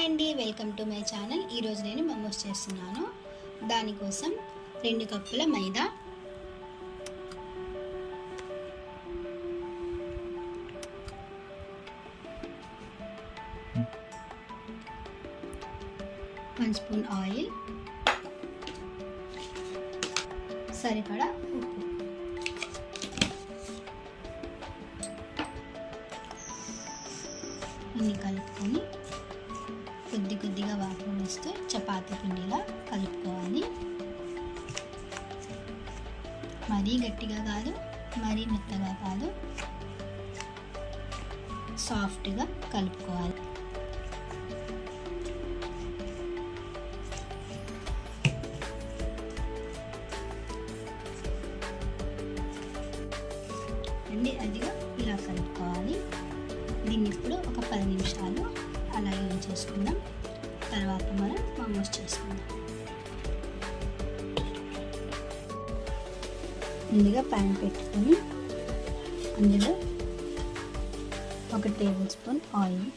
Hi అండి welcome to my channel. ఈరోజు నేను మమోస్ చేస్తున్నాను. దానికోసం రెండు కప్పుల మైదా. One spoon oil. సరిపడా ఉప్పు. అన్ని కలుపుకొని కొద్ది కొద్దిగా వాటర్ వేస్తూ చపాతీ పిండిలా కలుపుకోవాలి. మరీ గట్టిగా కాదు మరీ మెత్తగా కాదు సాఫ్ట్గా కలుపుకోవాలి. అండి అదిగా ఇలా కలుపుకోవాలి. దీన్ని ఇప్పుడు ఒక పది నిమిషాలు అలాగే ఉంచేసుకుందాం తర్వాత మనం మమోస్ చేసుకుందాం. ముందుగా ప్యాన్ పెట్టుకొని అందులో ఒక టేబుల్ స్పూన్ ఆయిల్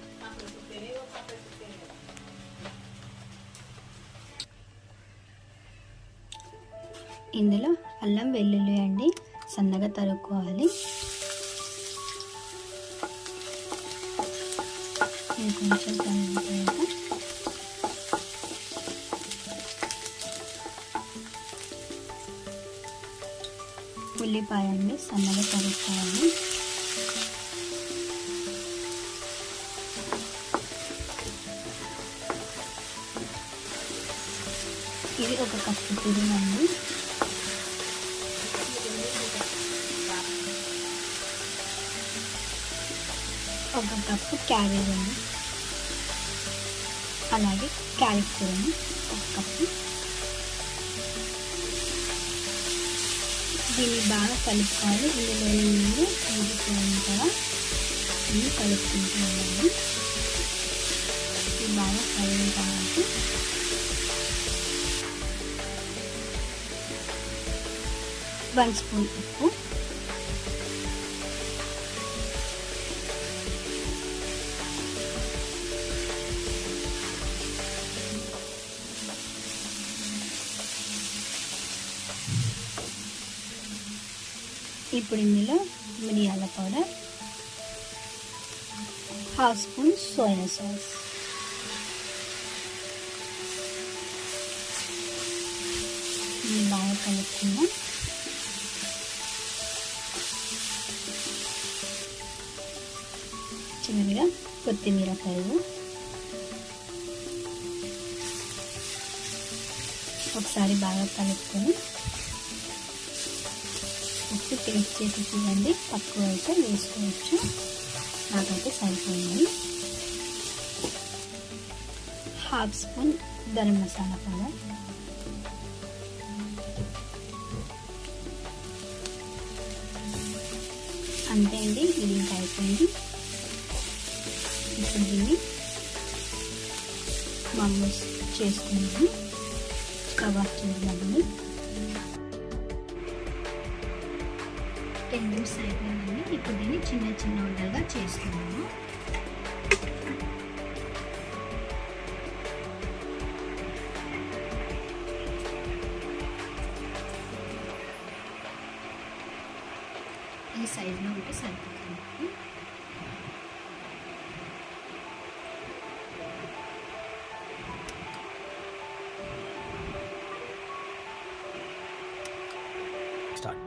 ఇందులో అల్లం వెల్లుల్లి అండి సన్నగా తరుక్కోవాలి. కొంచెం కలుపుతాక ఉల్లిపాయ అండి సన్నగా తరుక్కోవాలి ఇది ఒక కప్పు తిరిగండి ఒక కప్పు క్యాబేజ్ అండి అలాగే క్యారెట్ తురుము ఒక కప్పు. దీన్ని బాగా కలుపుకోవాలి. ఇందులో నీళ్ళు తీసుకోవాలి కదా ఇవి కలుపుకుంటూ ఉండాలి ఇది బాగా కలిగిన తర్వాత వన్ స్పూన్ ఉప్పు. ఇప్పుడు ఇందులో మిరియాల powder half spoon soya sauce. బాగా కలుపుకుందాం. చిన్నగా కొత్తిమీర కరువు. ఒకసారి బాగా కలుపుకొని టేస్ట్ చేసి చూడండి తక్కువ అయితే వేసుకోవచ్చు. నాకైతే సరిపోయింది. Half spoon garam masala powder. అంతే అండి ఇది ఇంకా అయిపోయింది. ఇప్పుడు దీన్ని మమ్మల్స్ చేసుకున్నాము కబాబ్ చేద్దామండి టెన్ మినిట్స్ అయిపోయిందండి. ఇప్పుడు దీన్ని చిన్న చిన్న ఉండలుగా చేస్తున్నాము. ఈ సైజులో ఉంటే సరిపోతుంది స్టార్ట్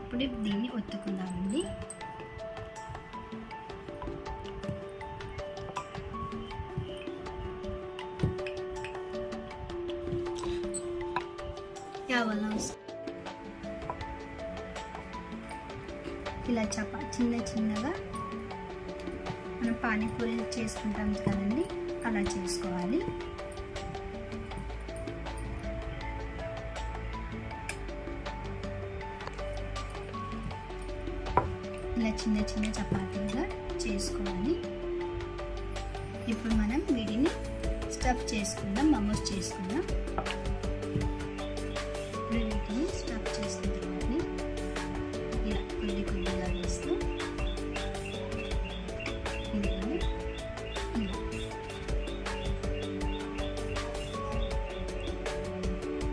ఇప్పుడు దీన్ని ఒత్తుకుందామండి. ఇలా చప చిన్న చిన్నగా మనం పానీపూరి చేసుకుంటాం కదండి అలా చేసుకోవాలి. చిన్న చిన్న చపాతీలుగా చేసుకోవాలి. ఇప్పుడు మనం వీటిని స్టఫ్ చేసుకుందాం మమోస్ చేసుకుందాం. వీటిని స్టఫ్ చేసుకున్న ఇలా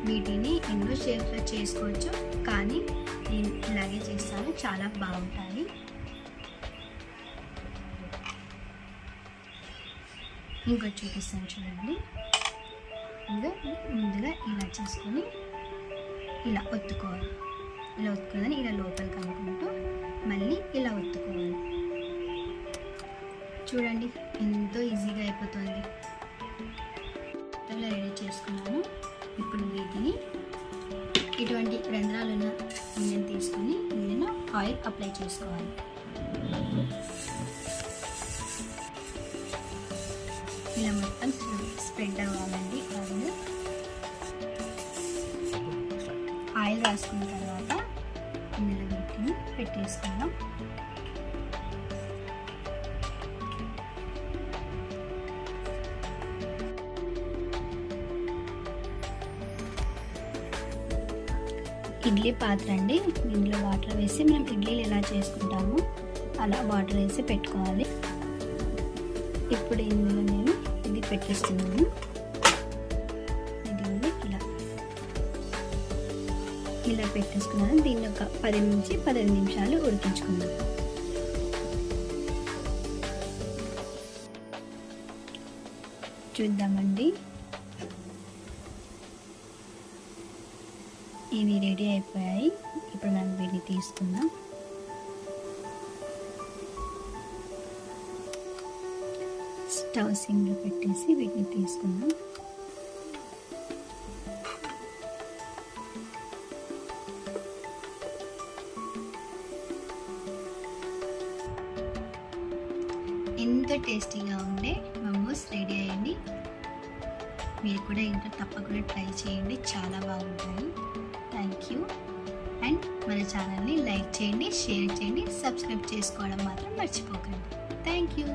వీటిని ఎన్నో షేప్లో చేసుకోవచ్చు కానీ నేను ఇలాగే చేస్తాను చాలా బాగుంటాయి. ఇంకోటి చూపిస్తాను చూడండి. ఇంకా ముందుగా ఇలా చేసుకొని ఇలా ఒత్తుకోవాలి. ఇలా ఒత్తుకోవాలని ఇలా లోపలికి అనుకుంటూ మళ్ళీ ఇలా ఒత్తుకోవాలి. చూడండి ఎంతో ఈజీగా అయిపోతుంది. ఇలా రెడీ చేసుకున్నాను. ఇప్పుడు వీటిని ఇటువంటి రంధ్రాలు ఉన్న తీసుకొని ఇందులో ఆయిల్ అప్లై చేసుకోవాలి. స్ప్రెడ్ అవ్వాలండి ఆయిల్ ఆయిల్ రాసుకున్న తర్వాత ఇందులో వీటిని పెట్టేసుకుందాం. ఇడ్లీ పాత్ర అండి. దీనిలో వాటర్ వేసి మనం ఇడ్లీలు ఎలా చేసుకుంటాము అలా వాటర్ వేసి పెట్టుకోవాలి. ఇప్పుడు ఇందులో నేను ఇది పెట్టేస్తున్నాను. ఇది ఇలా. ఇలా పెట్టేసుకున్నాను. దీన్ని ఒక పది నుంచి పదిహేను నిమిషాలు ఉడికించుకుందాం. చూద్దామండి. ఇవి రెడీ అయిపోయాయి. ఇప్పుడు మనం వీటిని తీసుకుందాం. స్టవ్ సిమ్లో పెట్టేసి వీటిని తీసుకుందాం. ఎంత టేస్టీగా ఉండే మోమోస్ రెడీ అయ్యింది మీరు కూడా ఇంకా తప్పకుండా ట్రై చేయండి. చాలా బాగుంటాయి. థ్యాంక్ యూ అండ్ మన ఛానల్ని లైక్ చేయండి షేర్ చేయండి సబ్స్క్రైబ్ చేసుకోవడం మాత్రం మర్చిపోకండి. Thank you